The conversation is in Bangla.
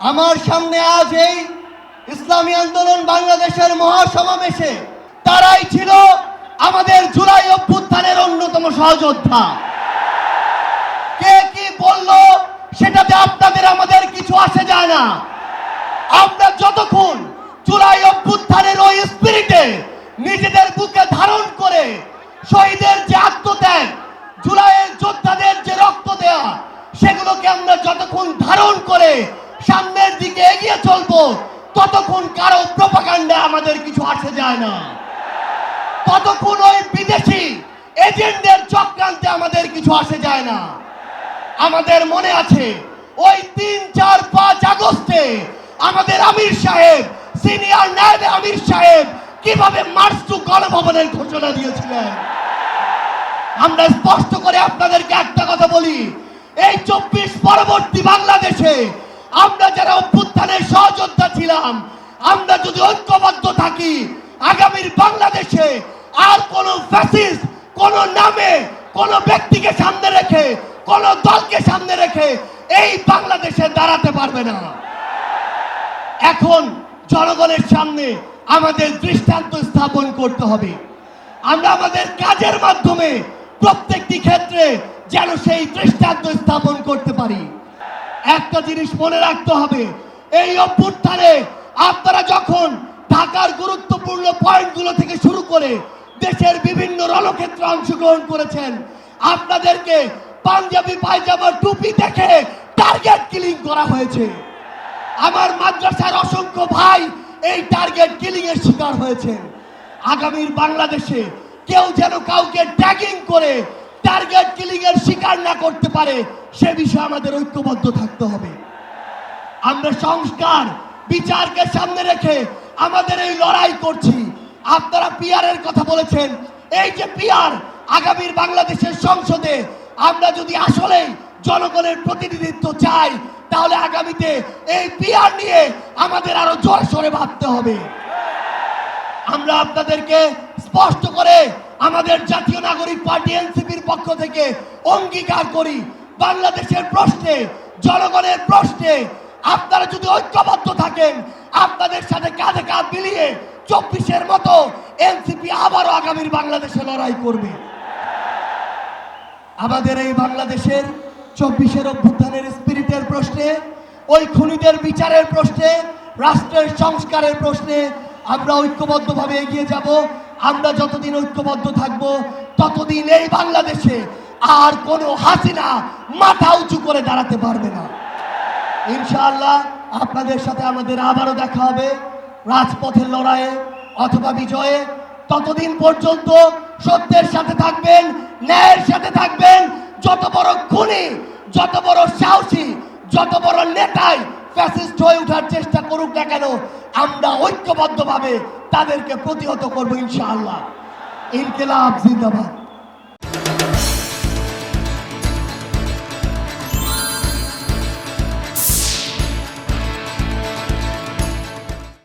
আমার সামনে আজ এই ইসলামী আন্দোলন বাংলাদেশের মহাসমাবেশে তারাই ছিল আমাদের জুলাই অভ্যুত্থানের অন্যতম সহযোদ্ধা। কে কি বলল সেটাতে আপনাদের, আমাদের কিছু আসে যায় না। আমরা যতক্ষণ জুলাই অভ্যুত্থানের ওই স্পিরিটে নিজেদের বুকে ধারণ করে শহীদের যে আত্মত্যাগ, জুলাইয়ের যোদ্ধাদের যে রক্ত দেয়া, সেগুলোকে আমরা যতক্ষণ ধারণ করে সামনের দিকে এগিয়ে চলবো, ততক্ষণ কারও প্রপাকাণ্ডে আমাদের কিছু আসে যায় না। ততক্ষণ ওই বিদেশি এজেন্টদের চক্রান্তে আমাদের কিছু আসে যায় না। আমাদের মনে আছে, ওই তিন, চার, পাঁচ আগস্টে আমাদের আমির সাহেব, সিনিয়র নায়ব আমির সাহেব কীভাবে মার্চ টু গণভবনের ঘোষণা দিয়েছিলেন? আমরা স্পষ্ট করে আপনাদেরকে একটা কথা বলি, এই চব্বিশ পরবর্তী বাংলাদেশে আমরা যারা অভ্যুত্থানের সহযোদ্ধা ছিলাম, আমরা যদি ঐক্যবদ্ধ থাকি, আগামীর বাংলাদেশে আর কোন ফ্যাসিস্ট কোন নামে, কোন ব্যক্তিকে সামনে রেখে, কোন দলকে সামনে রেখে এই বাংলাদেশে দাঁড়াতে পারবে না। এখন জনগণের সামনে আমাদের দৃষ্টান্ত স্থাপন করতে হবে। আমরা আমাদের কাজের মাধ্যমে প্রত্যেকটি ক্ষেত্রে যেন সেই দৃষ্টান্ত স্থাপন করতে পারি। একটা জিনিস মনে রাখতে হবে। এই অভ্যুত্থানে আপনারা যখন ঢাকার গুরুত্বপূর্ণ পয়েন্টগুলো থেকে শুরু করে দেশের বিভিন্ন রণক্ষেত্রে অংশগ্রহণ করেছেন, আপনাদেরকে পাঞ্জাবি পায়জামার টুপি দেখে টার্গেট কিলিং করা হয়েছে। আমার মাদ্রাসার অসংখ্য ভাই এই টার্গেট কিলিং এর শিকার হয়েছেন। আগামীর বাংলাদেশে কেউ যেন কাউকে ট্যাগিং করে টার্গেট কিলিং এর শিকার না করতে পারে, সে বিষয়ে আমাদের ঐক্যবদ্ধ থাকতে হবে। আমরা সংস্কার, বিচারকে সামনে রেখে আমাদের এই লড়াই করছি। আপনারা পিয়ারের কথা বলেছেন। এই যে পিয়ার আগামীর বাংলাদেশের সংসদে আমরা যদি আসলে জনগণের প্রতিনিধিত্ব চাই, তাহলে আগামীতে এই পিয়ার নিয়ে আমাদের আরও জোর সরে ভাবতে হবে। আমরা আপনাদেরকে স্পষ্ট করে আমাদের জাতীয় নাগরিক পার্টি এনসিপির পক্ষ থেকে অঙ্গীকার করি। বাংলাদেশের প্রশ্নে, জনগণের প্রশ্নে আপনারা যদি ঐক্যবদ্ধ থাকেন, আপনাদের সাথে কাঁধে কাঁধ মিলিয়ে চব্বিশের মতো এনসিপি আবারও আগামীর বাংলাদেশে লড়াই করবে। আমাদের এই বাংলাদেশের চব্বিশের অভ্যুত্থানের স্পিরিটের প্রশ্নে, ওই খুনিদের বিচারের প্রশ্নে, রাষ্ট্রের সংস্কারের প্রশ্নে আমরা ঐক্যবদ্ধভাবে এগিয়ে যাব, আমরা যতদিন ঐক্যবদ্ধ থাকব, ততদিন এই বাংলাদেশে আর কোনো হাসিনা মাথা উঁচু করে দাঁড়াতে পারবে না। ইনশাআল্লাহ আপনাদের সাথে আমাদের আবারও দেখা হবে রাজপথের লড়াইয়ে অথবা বিজয়ে। ততদিন পর্যন্ত সত্যের সাথে থাকবেন, ন্যায়ের সাথে থাকবেন, যত বড় খুনি, যত বড় সাহসী, যত বড় নেতাই ফ্যাসিস্ট হয়ে ওঠার চেষ্টা করুক না কেন, আমরা ঐক্যবদ্ধভাবে তাদেরকে প্রতিহত করব ইনশাআল্লাহ। ইনকিলাব জিন্দাবাদ।